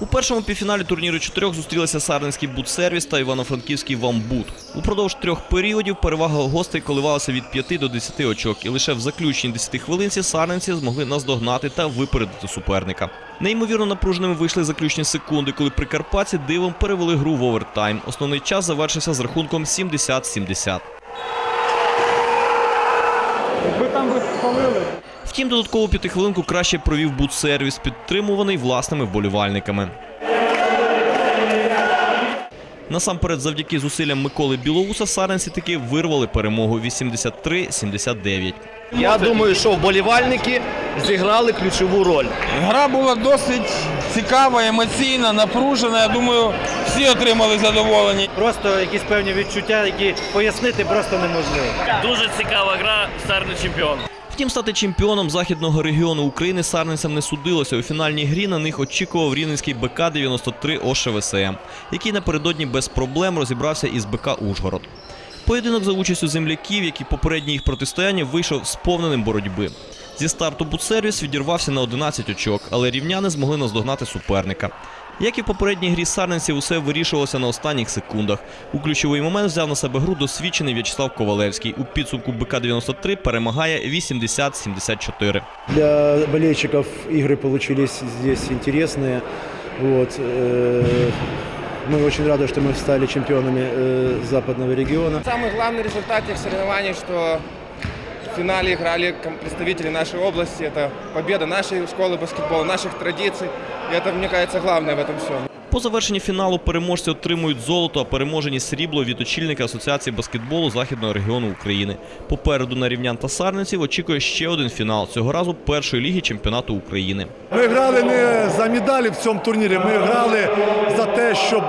У першому півфіналі турніру чотирьох зустрілися Сарненський бутсервіс та Івано-Франківський Вамбут. Упродовж трьох періодів перевага гостей коливалася від 5 до 10 очок, і лише в заключній 10 хвилинці сарненці змогли наздогнати та випередити суперника. Неймовірно напруженими вийшли заключні секунди, коли прикарпатці дивом перевели гру в овертайм. Основний час завершився з рахунком 70-70. Ви там ви спалили. Втім, додаткову п'ятихвилинку краще провів бутсервіс, підтримуваний власними вболівальниками. Насамперед, завдяки зусиллям Миколи Білоуса, саренці таки вирвали перемогу 83-79. Я думаю, що вболівальники зіграли ключову роль. Гра була досить цікава, емоційна, напружена. Я думаю, всі отримали задоволення. Просто якісь певні відчуття, які пояснити просто неможливо. Дуже цікава гра, старний чемпіон. Втім, стати чемпіоном західного регіону України сарненцям не судилося. У фінальній грі на них очікував рівненський БК 93 ОШВСМ, який напередодні без проблем розібрався із БК Ужгород. Поєдинок за участю земляків, як і попереднє їх протистояння, вийшов сповненим боротьби. Зі старту бутсервіс відірвався на 11 очок, але рівняни змогли наздогнати суперника. Як і в попередній грі сарненців, усе вирішувалося на останніх секундах. У ключовий момент взяв на себе гру досвідчений В'ячеслав Ковалевський. У підсумку БК-93 перемагає 80-74. Для болельщиков игры получились здесь интересные. Вот. э, Мы очень рады, что мы стали чемпионами э, западного региона. Самый главный результат этих соревнований, что в финале играли ком- представители нашей области. Это победа нашей школы баскетбола, наших традиций. И это, мне кажется, главное в этом всем. По завершенні фіналу переможці отримують золото, а переможені срібло від очільника Асоціації баскетболу Західного регіону України. Попереду на рівнян та сарненців очікує ще один фінал цього разу першої ліги чемпіонату України. Ми грали не за медалі в цьому турнірі, ми грали за те, щоб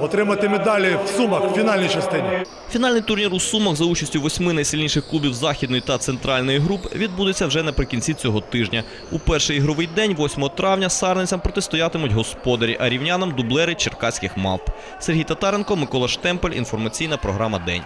отримати медалі в сумах в фінальній частині. Фінальний турнір у Сумах за участю восьми найсильніших клубів західної та центральної груп відбудеться вже наприкінці цього тижня. У перший ігровий день, 8 травня, сарницям протистоятимуть господарі, а рівнянам дублери черкаських мавп. Сергій Татаренко, Микола Штемпель. Інформаційна програма День.